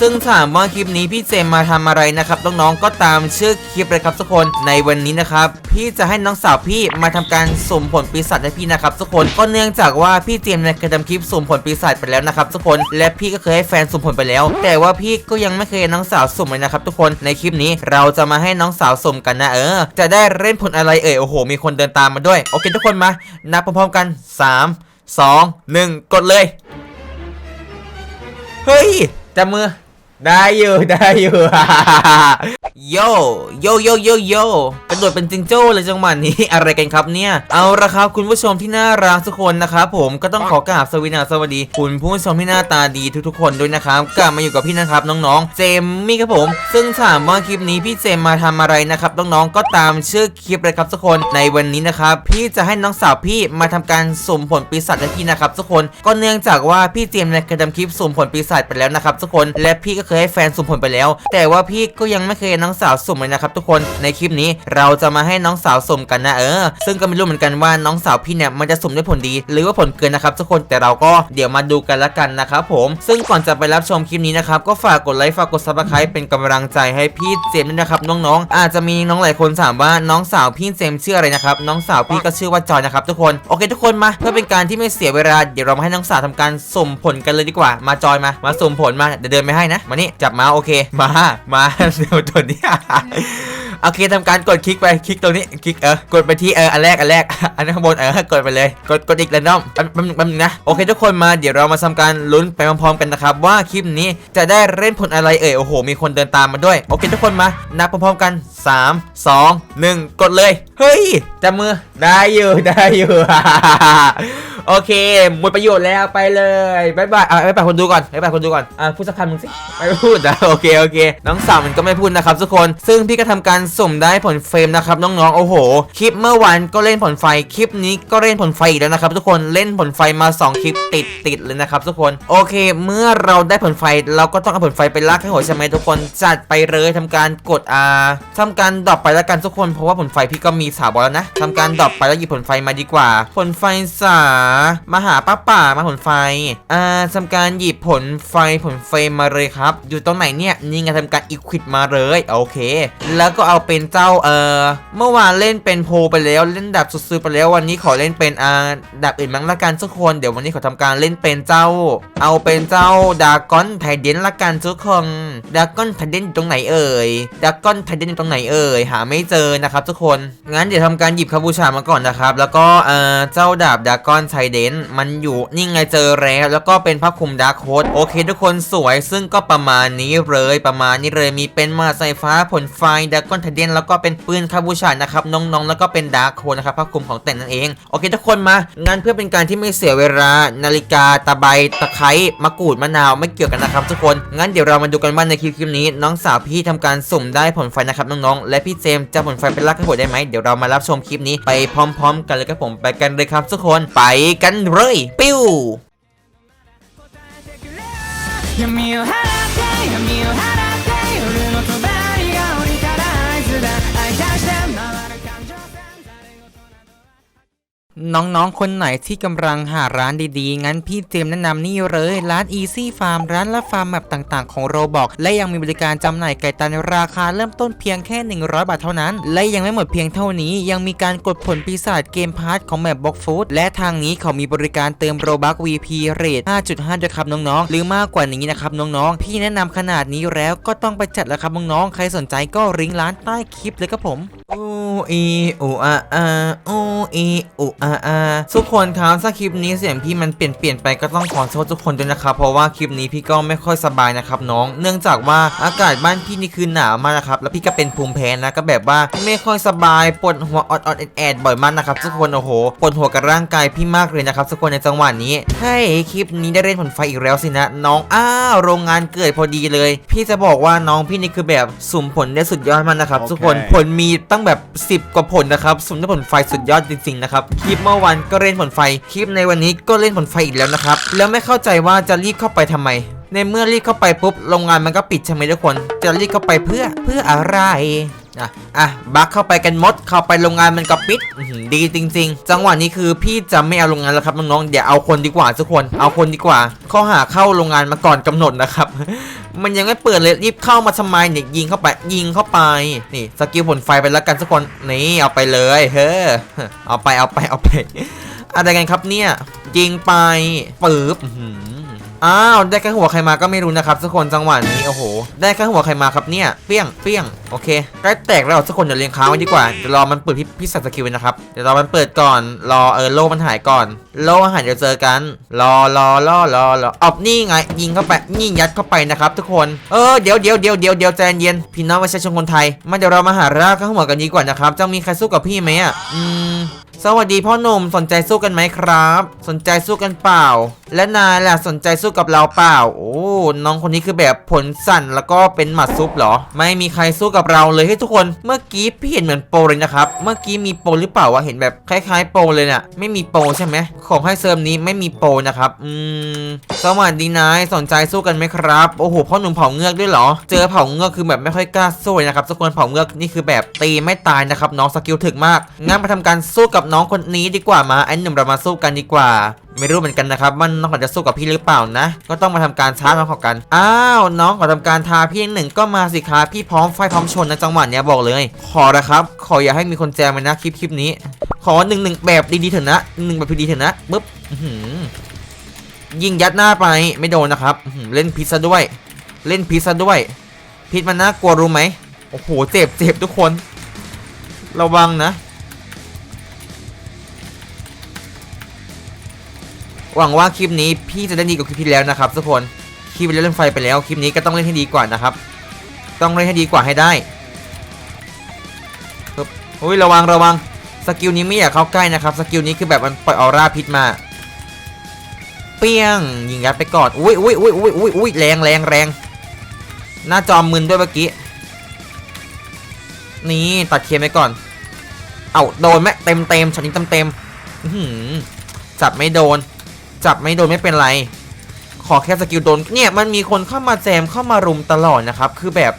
ซึ่งถามว่าคลิปนี้พี่เจมมาทำอะไรนะครับน้องๆก็ตามชื่อคลิปเลยครับทุกคนในวันนี้นะครับพี่จะให้น้องสาวพี่มาทำการสุ่มผลปีศาจให้พี่นะครับทุกคนก็เนื่องจากว่าพี่เจมเนี่ยเคยทำคลิปสุ่มผลปีศาจไปแล้วนะครับทุกคนและพี่ก็เคยให้แฟนสุ่มผลไปแล้ว แต่ว่าพี่ก็ยังไม่เคยให้น้องสาวสุ่มเลยนะครับทุกคนในคลิปนี้เราจะมาให้น้องสาวสุ่มกันนะเออ จะได้เล่นผลอะไรเอ่ยโอ้โห มีคนเดินตามมาด้วยโอเคทุกคนมานับพร้อมๆกันสามสองหนึ่งกดเลย เฮ้ย จับมือ ได้อยู่ ได้อยู่ โยโยโยโยโยกระโดดเป็นจิงโจ้เลยจังหวะนี้ อะไรกันครับเนี่ย เอาละครับคุณผู้ชมที่น่ารักทุกคนนะครับผมก็ต้องขอกราบสวัสดีสวัสดี คุณผู้ชมที่หน้าตาดีทุกๆคนด้วยนะครับกลับมาอยู่กับพี่นะครับน้องๆ เจมมี่ครับผม ซึ่งถามว่าคลิปนี้พี่เจมมาทำอะไรนะครับน้องๆก็ตามชื่อคลิปเลยครับทุกคนในวันนี้นะครับพี่จะให้น้องสาวพี่มาทำการสุ่มผลปีศาจให้พี่นะครับทุกคนก็เนื่องจากว่าพี่เจมเนี่ยเคยทำคลิปสุ่มผลปีศาจไปแล้วนะครับทุกคน และพี่ก็เคยให้แฟนสุ่มผลไปแล้ว แต่ว่าพี่ก็ยังไม่เคยน้องสาวสุ่มเลยนะครับทุกคนในคลิปนี้เราจะมาให้น้องสาวสุ่มกันนะเออ ซึ่งก็ไม่รู้เหมือนกันว่าน้องสาวพี่เนี่ยมันจะสุ่มได้ผลดี หรือว่าผลเกินนะครับทุกคนแต่เราก็เดี๋ยวมาดูกันละกันนะครับผม ซึ่งก่อนจะไปรับชมคลิปนี้นะครับก็ฝากกดไลค์ฝากกดซับสไครป์เป็นกำลังใจให้พี่เจมส์ด้วยนะครับน้องๆ อาจจะมีน้องหลายคนถามว่าน้องสาวพี่เจมส์ชื่ออะไรนะครับน้องสาวพี่ก็ชื่อว่าจอยนะครับทุกคนโอเคทุกคนมา เพื่อเป็นการที่ไม่เสียเวลาเดี๋ยวเรามาให้น้องสาวทำการสุ่มผลกันเลยดีกว่ามาจอยมามาสุ่มผลมาเดี๋ยวเดินไปให้นะมานี่จับมาโอเคมามาเดี๋ยวตัวนี้โอเคทำการกดคลิกไปคลิกตรงนี้คลิกเออกดไปที่เอออันแรกอันแรกอันข้างบนเออกดไปเลยกดกดอีกแรนดอมแป๊บแป๊บนึงแป๊บนึงนะโอเคทุกคนมาเดี๋ยวเรามาทำการลุ้นไปพร้อมๆกันนะครับว่าคลิปนี้จะได้เล่นผลอะไรเอ่ยโอ้โห มีคนเดินตามมาด้วยโอเคทุกคนมานับพร้อมๆกัน 3 2 1 กดเลย เฮ้ยจับมือได้อยู่ได้อยู่ โอเค หมดประโยชน์แล้วไปเลยบายบายอะบายบายคนดูก่อนบายบายคนดูก่อนอะพูดสักคำหนึ่งสิไม่พูดอะโอเคโอเค น้องสาวมันก็ไม่พูดนะครับทุกคน ซึ่งพี่ก็ทำการสุ่มได้ผลเฟรมนะครับน้องๆโอ้โห คลิปเมื่อวานก็เล่นผลไฟคลิปนี้ก็เล่นผลไฟอีกแล้วนะครับทุกคนเล่นผลไฟมา 2 คลิปติดติดเลยนะครับทุกคนโอเค เมื่อเราได้ผลไฟเราก็ต้องเอาผลไฟไปลากให้หัวใช่ไหมทุกคนจัดไปเลยทำการกดอ่าทำการดรอปไปแล้วกันทุกคนเพราะว่าผลไฟพี่ก็มีสาวบอลแล้วนะทำการดรอปไปแล้วหยิบผลไฟมาดีกว่า ผลไฟสามาหาป้าป่ามาผลไฟ อ่าทำการหยิบผลไฟผลเฟรมมาเลยครับ อยู่ตรงไหนเนี่ยนี่ไงทำการอีควิดมาเลยโอเค แล้วก็เอาเป็นเจ้าเอ่อเมื่อวานเล่นเป็นโพไปแล้วเล่นดับสุดๆไปแล้ววันนี้ขอเล่นเป็นอ่าดับอื่นมั้งละกันทุกคนเดี๋ยววันนี้ขอทำการเล่นเป็นเจ้า เอาเป็นเจ้าดากอนไทเดนละกันทุกคนดากอนไทเดนอยู่ตรงไหนเอ่ยดากอนไทเดนอยู่ตรงไหนเอ่ยหาไม่เจอนะครับทุกคนงั้นเดี๋ยวทำการหยิบคาบูชามาก่อนนะครับ แล้วก็เอ่อเจ้าดาบดากอนไทเดนมันอยู่นี่ไงเจอแล้วแล้วก็เป็นผ้าคลุมดาร์คโคดโอเคทุกคนสวยซึ่งก็ประมาณนี้เลยประมาณนี้เลยมีเป็นมาสายฟ้าผลไฟดาร์กอนไทเดนแล้วก็เป็นปืนคาบูชานะครับน้องๆ แล้วก็เป็นดาร์คโคดนะครับผ้าคลุมของแต่งนั่นเองโอเคทุกคนมางั้นเพื่อเป็นการที่ไม่เสียเวลานาฬิกาตะไบตะไคร้มะกรูดมะนาวไม่เกี่ยวกันนะครับทุกคนงั้นเดี๋ยวเรามาดูกันว่าในคลิปคลิปนี้ น้องสาวพี่ทำการสุ่มได้ผลไฟนะครับน้องๆและพี่เจมจะผลไฟเป็นลักให้หัวได้ไหมเดี๋ยวเรามารับชมคลิปนี้ไปพร้อม ๆ กันเลยครับผมไปกันเลยครับทุกคนไปกันเลยปิ้ว 闇を払って闇を払って น้องๆ คนไหนที่กำลังหาร้านดีๆ งั้นพี่เจมแนะนำนี่เลย ร้าน Easy Farm ร้านละฟาร์มแบบต่างๆ ของโรบอกและยังมีบริการจำหน่ายไก่ตันราคาเริ่มต้นเพียงแค่ 100 บาทเท่านั้น และยังไม่หมดเพียงเท่านี้ ยังมีการกดผลปีศาจเกมพาร์ทของแมปบ็อกฟูดและทางนี้เขามีบริการเติมโรบัก VP เรท5.5ด้วยครับน้องๆ หรือมากกว่านี้นะครับน้องๆ พี่แนะนำขนาดนี้แล้วก็ต้องไปจัดแล้วครับน้องๆ ใครสนใจก็ริงก์ร้านใต้คลิปเลยครับผม อูอีอูอาอาอูอีอูอาอาทุกคนครับถ้าคลิปนี้เสียงพี่มันเปลี่ยนเปลี่ยนไปก็ต้องขอโทษทุกคนด้วยนะครับเพราะว่าคลิปนี้พี่ก็ไม่ค่อยสบายนะครับน้อง เนื่องจากว่าอากาศบ้านพี่นี่คือหนาวมากนะครับแล้วพี่ก็เป็นภูมิแพ้นะก็แบบว่าไม่ค่อยสบายปวดหัวออดออดแอดแอดบ่อยมากนะครับทุกคนโอ้โหปวดหัวกับร่างกายพี่มากเลยนะครับทุกคนในจังหวะนี้ให้คลิปนี้ได้เล่นผลไฟอีกแล้วสินะน้องอ้าวโรงงานเกิดพอดีเลย พี่จะบอกว่าน้องพี่นี่คือแบบสุ่มผลได้สุดยอดมากนะครับทุกคนโอเคผลมีตั้งแบบ 10 กว่าผลนะครับสมได้ผลไฟสุดยอดจริงๆนะครับคลิปเมื่อวันก็เล่นผลไฟคลิปในวันนี้ก็เล่นผลไฟอีกแล้วนะครับแล้วไม่เข้าใจว่าจะรีบเข้าไปทำไม ในเมื่อรีบเข้าไปปุ๊บโรงงานมันก็ปิดใช่ไหมทุกคน จะรีบเข้าไปเพื่อเพื่ออะไร อะอะบักเข้าไปกันมดเข้าไปโรงงานมันก็ปิดดีจริง ๆ จังหวะนี้คือพี่จะไม่เอาโรงงานแล้วครับน้องๆเดี๋ยวเอาคนดีกว่าทุกคนเอาคนดีกว่า ข้อหาเข้าโรงงานมาก่อนกำหนดนะครับ มันยังไม่เปิดเลยรีบเข้ามาทำไมเนี่ยยิงเข้าไปยิงเข้าไปนี่สกิลผลไฟไปแล้วกันทุกคนนี่เอาไปเลยเฮ้อเอาไปเอาไปเอาไปอะไรกันครับเนี่ยยิงไปปึ๊บ อ้าวได้แค่หัวใครมาก็ไม่รู้นะครับทุกคนจังหวะนี้โอ้โห ได้แค่หัวใครมาครับเนี่ยเปี้ยงเปี้ยงโอเคใกล้แตกแล้วทุกคนเดี๋ยวเรียงค้างไว้ดีกว่าเดี๋ยวรอมันเปิดพี่พี่สัตว์สกิลนะครับเดี๋ยวรอมันเปิดก่อนรอเออโล่มันหายก่อน โล่หายเดี๋ยวเจอกัน รอรอรอรอรอออบนี่ไงยิงเข้าไปยิงยัดเข้าไปนะครับ ทุกคนเออเดี๋ยวเดี๋ยวเดี๋ยวเดี๋ยวเดี๋ยวใจเย็นพี่น้องประชาชนคนไทยมาเดี๋ยวเรามาหารากข้างหัวกันดีกว่านะครับจะมีใครสู้กับพี่ไหมอะอืม สวัสดีพ่อหนุ่มสนใจสู้กันไหมครับ สนใจสู้กันเปล่า และนายล่ะสนใจสู้กับเราเปล่า โอ้น้องคนนี้คือแบบผลสั่นแล้วก็เป็นหมัดซุปเหรอ ไม่มีใครสู้กับเราเลยให้ทุกคน เมื่อกี้พี่เห็นเหมือนโปรเลยนะครับ เมื่อกี้มีโปรหรือเปล่าวะเห็นแบบคล้าย ๆ โปรเลยเนี่ยไม่มีโปรใช่ไหมของให้เซิร์ฟนี้ไม่มีโปรนะครับอืมสวัสดีนายสนใจสู้กันไหมครับโอ้โหพ่อหนุ่มเผาเงือกด้วยเหรอ เจอเผาเงือกคือแบบไม่ค่อยกล้าสู้เลยนะครับทุกคนเผาเงือกนี่คือแบบตีไม่ตายนะครับน้องสกิลถึกมากงั้นมาทำการสู้กับน้องคนนี้ดีกว่ามาไอ้หนุ่มเรามาสู้กันดีกว่า ไม่รู้เหมือนกันนะครับว่าน้องเขาจะสู้กับพี่หรือเปล่านะ ก็ต้องมาทำการช้าน้องเขากันอ้าวน้องขอทำการทาพี่หนึ่งก็มาสิครับพี่พร้อมไฟพร้อมชนนะจังหวะเนี้ยบอกเลย ขอนะครับ ขออย่าให้มีคนแจมนะคลิปคลิปนี้ ขอหนึ่งหนึ่งแบบดีๆเถอะนะหนึ่งแบบดีๆเถอะนะปึ๊บยิงยัดหน้าไปไม่โดนนะครับเล่นพิษซะด้วย เล่นพิษซะด้วย พิษมันน่ากลัวรู้ไหมโอ้โหเจ็บเจ็บทุกคน ระวังนะ หวังว่าคลิปนี้พี่จะได้ดีกว่าคลิปที่แล้วนะครับทุกคนคลิปที่เล่นไฟไปแล้วคลิปนี้ก็ต้องเล่นให้ดีกว่านะครับ ต้องเล่นให้ดีกว่าให้ได้ปึ๊บอุ้ยระวังระวังสกิลนี้ไม่อยากเข้าใกล้นะครับสกิลนี้คือแบบมันปล่อยออร่าพิษมาเปี้ยงยิงยัดไปก่อนอุ้ยอุ้ยอุ้ยอุ้ยอุ้ยอุ้ยแรงแรงแรงหน้าจอมึนด้วยเมื่อกี้นี่ตัดเคมไปก่อน เอาโดนไหมเต็มเต็มช็อตนี้เต็มเต็มอื้อหือจับไม่โดน จับไม่โดนไม่เป็นไร ขอแค่สกิลโดนเนี่ยมันมีคนเข้ามาแจมเข้ามารุมตลอดนะครับ คือแบบ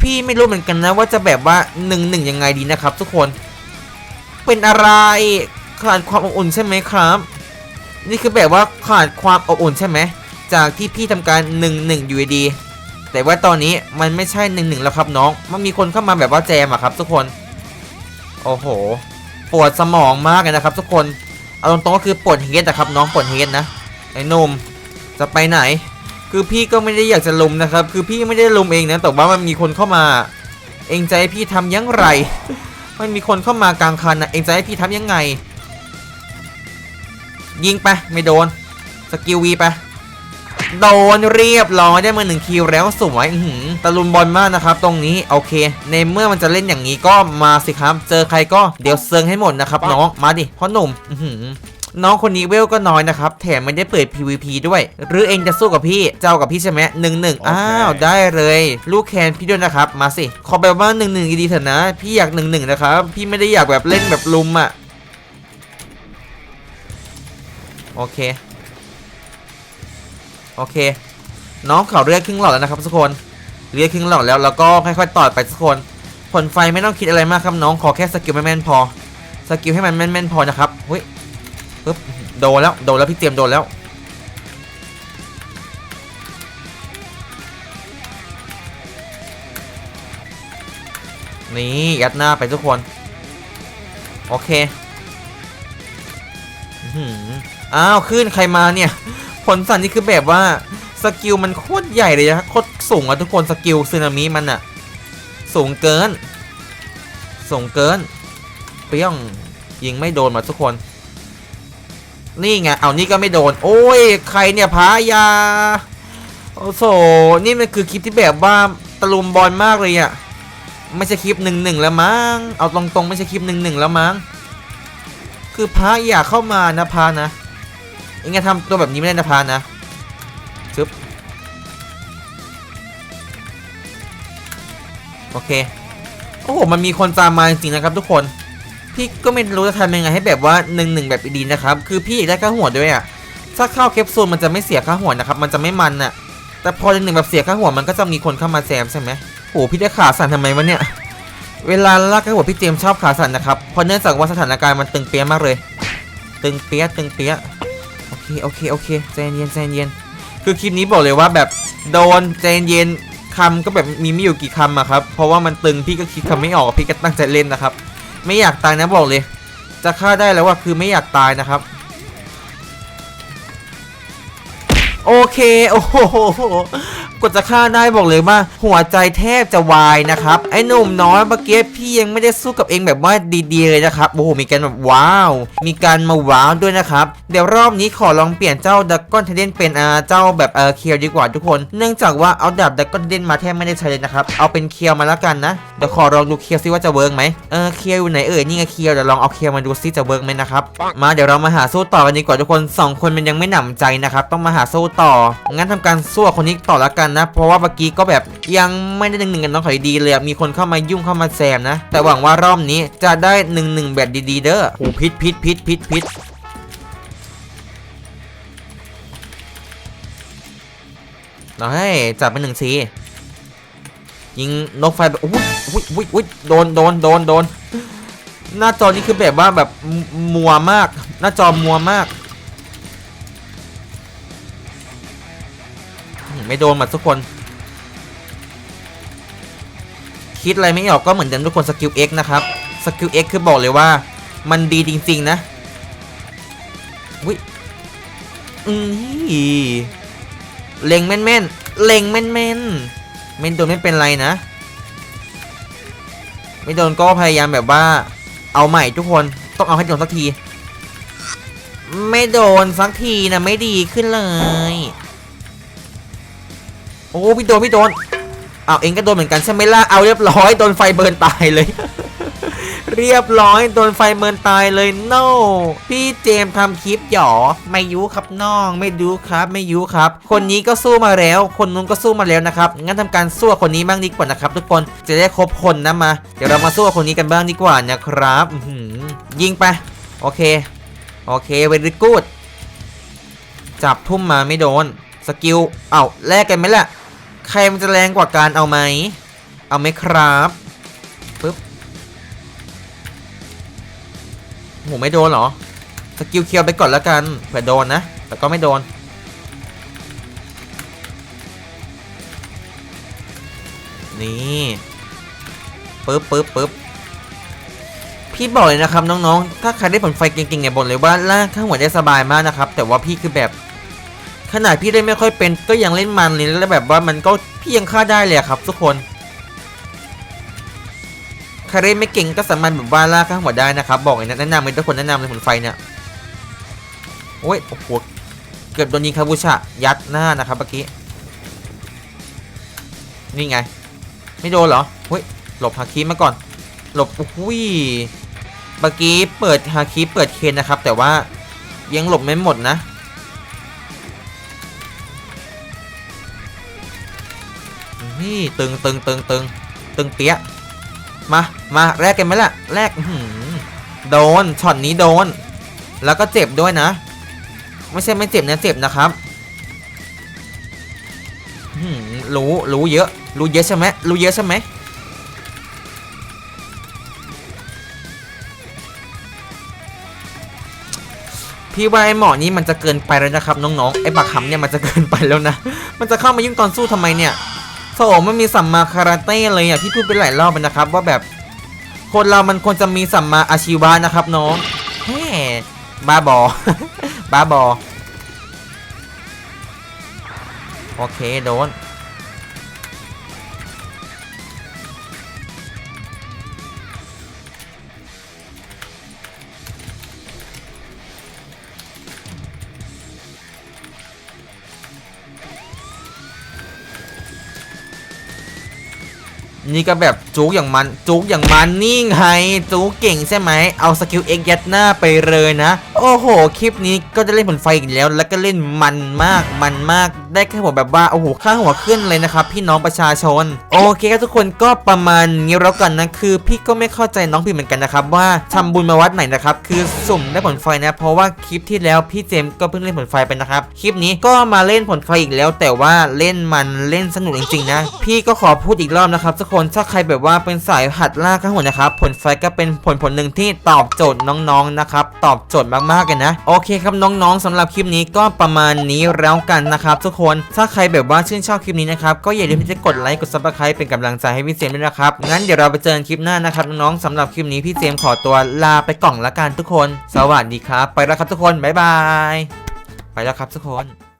พี่ไม่รู้เหมือนกันนะว่าจะแบบว่าหนึ่งหนึ่งยังไงดีนะครับ ทุกคน เป็นอะไรขาดความอบอุ่นใช่ไหมครับ นี่คือแบบว่าขาดความอบอุ่นใช่ไหมจากที่พี่ทำการหนึ่งหนึ่งอยู่ดีแต่ว่าตอนนี้มันไม่ใช่หนึ่งหนึ่งแล้วครับน้อง มันมีคนเข้ามาแบบว่าแจมอะครับ ทุกคน โอ้โห ปวดสมองมากเลยนะครับ ทุกคน เอาตรงๆก็คือปวดเฮดนะครับน้องปวดเฮดนะไอ้นุ่มจะไปไหน คือพี่ก็ไม่ได้อยากจะลุมนะครับ คือพี่ไม่ได้ลุมเองนะแต่ว่ามันมีคนเข้ามา เองใจพี่ทำยังไงมันมีคนเข้ามากลางคันนะเองจะให้พี่ทำยังไง ยิงไปไม่โดนสกิลวีไป โดนเรียบร้อยได้มาหนึ่งคิวแล้วสวยอื้อหือตะลุมบอลมากนะครับ ตรงนี้โอเค ในเมื่อมันจะเล่นอย่างนี้ก็มาสิครับ เจอใครก็เดี๋ยวเซิงให้หมดนะครับน้องมาดิพ่อหนุ่มอื้อหือน้องคนนี้เวลก็น้อยนะครับ แถมไม่ได้เปิด PVP ด้วย หรือเองจะสู้กับพี่เจ้ากับพี่ใช่ไหมหนึ่งหนึ่งอ้าว ได้เลย ลูกแคนพี่ด้วยนะครับ มาสิ ขอแบบว่าหนึ่งหนึ่งดีๆเถอะนะ พี่อยากหนึ่งหนึ่งนะครับ พี่ไม่ได้อยากแบบเล่นแบบลุมอะ โอเค โอเค น้องเขาเลือดครึ่งหลอดแล้วนะครับทุกคนเลือดครึ่งหลอดแล้วแล้วก็ค่อยๆต่อไปทุกคนผลไฟไม่ต้องคิดอะไรมากครับน้องขอแค่สกิลแม่นๆพอสกิลให้มันแม่นๆพอนะครับเฮ้ยปึ๊บโดนแล้วโดนแล้วพี่เตรียมโดนแล้วนี่ยัดหน้าไปทุกคน โอเคอื้มอ้าวขึ้นใครมาเนี่ย ผลสันนี่คือแบบว่าสกิลมันโคตรใหญ่เลยนะโคตรสูงอะทุกคนสกิลซึนามิมันอะสูงเกิน สูงเกิน เปรี้ยงยิงไม่โดนมาทุกคน นี่ไงเอานี่ก็ไม่โดน โอ้ยใครเนี่ยพายาโอ้โหนี่มันคือคลิปที่แบบว่าตะลุมบอลมากเลยอะไม่ใช่คลิปหนึ่งหนึ่งแล้วมั้งเอาตรงๆไม่ใช่คลิปหนึ่งหนึ่งแล้วมั้งคือพระอยากเข้ามานะพานะ เองจะทำตัวแบบนี้ไม่ได้นะพานนะชึบโอเค โอ้โห มันมีคนตามมาจริงๆนะครับทุกคน พี่ก็ไม่รู้จะทำยังไงให้แบบว่าหนึ่งหนึ่งแบบดีนะครับ คือพี่อยากได้ค่าหัวด้วยอะถ้าเข้าแคปซูลมันจะไม่เสียค่าหัวนะครับ มันจะไม่มันอะแต่พอหนึ่งหนึ่งแบบเสียค่าหัวมันก็จะมีคนเข้ามาแซมใช่ไหมโอ้พี่ได้ขาสั่นทำไมวะเนี่ย เวลาลากกระหัวพี่เจมชอบขาสั่นนะครับ เพราะเนื่องจากว่าสถานการณ์มันตึงเปี้ยมากเลย ตึงเปี้ยตึงเปี้ย โอเคโอเคโอเคใจเย็นใจเย็นคือคลิปนี้บอกเลยว่าแบบโดนใจเย็นคำก็แบบมีไม่อยู่กี่คำอะครับ เพราะว่ามันตึงพี่ก็คิดคำไม่ออกพี่ก็ตั้งใจเล่นนะครับ ไม่อยากตายนะบอกเลย จะฆ่าได้แล้วว่าคือไม่อยากตายนะครับ โอเคโอ้โห กดจะฆ่าได้บอกเลยว่าหัวใจแทบจะวายนะครับไอ้หนุ่มน้อยเมื่อกี้พี่ยังไม่ได้สู้กับเองแบบว่าดีๆเลยนะครับโอ้โหมีการแบบว้าว มีการมาว้าวด้วยนะครับเดี๋ยวรอบนี้ขอลองเปลี่ยนเจ้าดักก้อนเทเดนเป็นอ่าเจ้าแบบเออเคียวดีกว่าทุกคน เนื่องจากว่าเอาดาบดักก้อนเทเดนมาแทบไม่ได้ใช้เลยนะครับเอาเป็นเคียวมาแล้วกันนะเดี๋ยวขอลองดูเคียวซิว่าจะเวิร์กไหมเออเคียวอยู่ไหนเอ่ยนี่ไงเคียวเดี๋ยวลองเอาเคียวมาดูซิจะเวิร์กไหมนะครับมาเดี๋ยวเรามาหาสู้ต่อกันดีกว่าทุกคนสองคนมันยังไม่หนำใจนะครับต้องมาหาสู้ต่องั้นทำการสู้คนนี้ต่อละกันนะ เพราะว่าเมื่อกี้ก็แบบยังไม่ได้หนึ่งหนึ่งกันน้องขอยดีเลยมีคนเข้ามายุ่งเข้ามาแซมนะ แต่หวังว่ารอบนี้จะได้หนึ่งหนึ่งแบบดีๆเด้อโหพิษพิษพิษพิษพิษเราให้จับเป็นหนึ่งสียิงนกไฟแบบอุ้ยอุ้ยอุ้ยอุ้ยโดนโดนโดนโดนหน้าจอนี่คือแบบว่าแบบมัวมาก หน้าจอมัวมาก ไม่โดนหมดทุกคน คิดอะไรไม่ออกก็เหมือนเดิมทุกคนสกิล X นะครับสกิล X คือบอกเลยว่า มันดีจริง ๆ นะวิอือเล็งแม่นๆเล็งแม่นๆไม่โดนไม่เป็นไรนะ ไม่โดนก็พยายามแบบว่า เอาใหม่ทุกคนต้องเอาให้โดนสักที ไม่โดนสักทีนะไม่ดีขึ้นเลย โอ้พี่โดนพี่โดนเอาเองก็โดนเหมือนกันใช่ไหมล่ะเอาเรียบร้อยโดนไฟเบิร์นตายเลย เรียบร้อยโดนไฟเบิร์นตายเลย no พี่เจมส์ทำคลิปหยอไม่ยุครับน้อง ไม่ดูครับไม่ยุครับ คนนี้ก็สู้มาแล้ว คนนู้นก็สู้มาแล้วนะครับงั้นทำการสู้คนนี้บ้างดีกว่านะครับ ทุกคนจะได้ครบคนนะมา เดี๋ยวเรามาสู้กับคนนี้กันบ้างดีกว่านะครับอืยิงไปโอเคโอเคเวริกูดจับทุ่มมาไม่โดนสกิลเอา้าแลกกันไหมล่ะ ใครมันจะแรงกว่าการเอาไหม เอาไหมครับปึ๊บโหไม่โดนเหรอ สกิลเคียวไปก่อนแล้วกันเผื่อโดนนะ แต่ก็ไม่โดน นี่ปึ๊บปึ๊บปึ๊บพี่บอกเลยนะครับน้องๆ ถ้าใครได้ผลไฟเก่งๆเนี่ยบอกเลยว่าล่ากข้างหัวได้สบายมากนะครับ แต่ว่าพี่คือแบบ ขนาดพี่เล่นไม่ค่อยเป็นก็ยังเล่นมันเลยแล้วแบบว่ามันก็พี่ยังฆ่าได้เลยครับ ทุกคนใครเล่นไม่เก่งก็สามารถแบบว่าล่ากข้างหัวได้นะครับ บอกเลยนะแนะนำเลยทุกคนแนะนำเลยผลไฟเนี่ยโอ้ยโอ้โหเกือบโดนยิงคาบูชะยัดหน้านะครับเมื่อกี้นี่ไง ไม่โดนเหรอเฮ้ยหลบฮาคิมาก่อน หลบอุ้ยเมื่อกี้เปิดฮาคิเปิดเคนนะครับ แต่ว่ายังหลบไม่หมดนะ นี่ตึงตึงตึงตึงตึงเปี้ยมา มาแลกกันไหมล่ะแลกโดนช็อตนี้โดน แล้วก็เจ็บด้วยนะ ไม่ใช่ไม่เจ็บนะเจ็บนะครับรู้รู้เยอะ รู้เยอะใช่ไหมรู้เยอะใช่ไหมพี่ว่าไอ้หมอนี้มันจะเกินไปแล้วนะครับน้องๆไอ้บักหำเนี่ยมันจะเกินไปแล้วนะ มันจะเข้ามายุ่งตอนสู้ทำไมเนี่ย โถไม่มีสัมมาคาราเต้เลยอะพี่พูดไปหลายรอบแล้วนะครับ ว่าแบบ คนเรามันควรจะมีสัมมาอาชีวะนะครับน้องแฮ่บ้าบอ บ้าบอ โอเคโดน นี่ก็แบบจุกอย่างมันจุกอย่างมันนี่ไงจุกเก่งใช่ไหมเอาสกิลเอ็กยัดหน้าไปเลยนะ โอ้โห คลิปนี้ก็จะเล่นผลไฟอีกแล้ว แล้วก็เล่นมันมาก มันมาก ได้แค่ผมแบบว่า โอ้โห ข้างหัวขึ้นเลยนะครับ พี่น้องประชาชน โอเคครับทุกคนก็ประมาณนี้แล้วกันนะ คือ พี่ก็ไม่เข้าใจน้องพี่เหมือนกันนะครับว่าทำบุญมาวัดไหนนะครับ คือสุ่มได้ผลไฟนะ เพราะว่าคลิปที่แล้วพี่เจมก็เพิ่งเล่นผลไฟไปนะครับ คลิปนี้ก็มาเล่นผลไฟอีกแล้ว แต่ว่าเล่นมันเล่นสนุกจริงๆนะ พี่ก็ขอพูดอีกรอบนะครับทุกคน ถ้าใครแบบว่าเป็นสายหัดล่าข้างหัวนะครับ ผลไฟก็เป็นผลผลหนึ่งที่ตอบโจทย์น้องๆนะครับ ตอบโจทย์มากๆเลยนะ โอเคครับน้องๆสำหรับคลิปนี้ก็ประมาณนี้แล้วกันนะครับทุกคนถ้าใครแบบว่าชื่นชอบคลิปนี้นะครับก็อย่าลืมที่จะกดไลค์กดซับสไครป์เป็นกำลังใจให้พี่เซมด้วยนะครับงั้นเดี๋ยวเราไปเจอกันคลิปหน้านะครับน้องๆสำหรับคลิปนี้พี่เซมขอตัวลาไปกล่องละกันทุกคน สวัสดีครับ ไปแล้วครับทุกคนบ๊ายบายไปแล้วครับทุกคน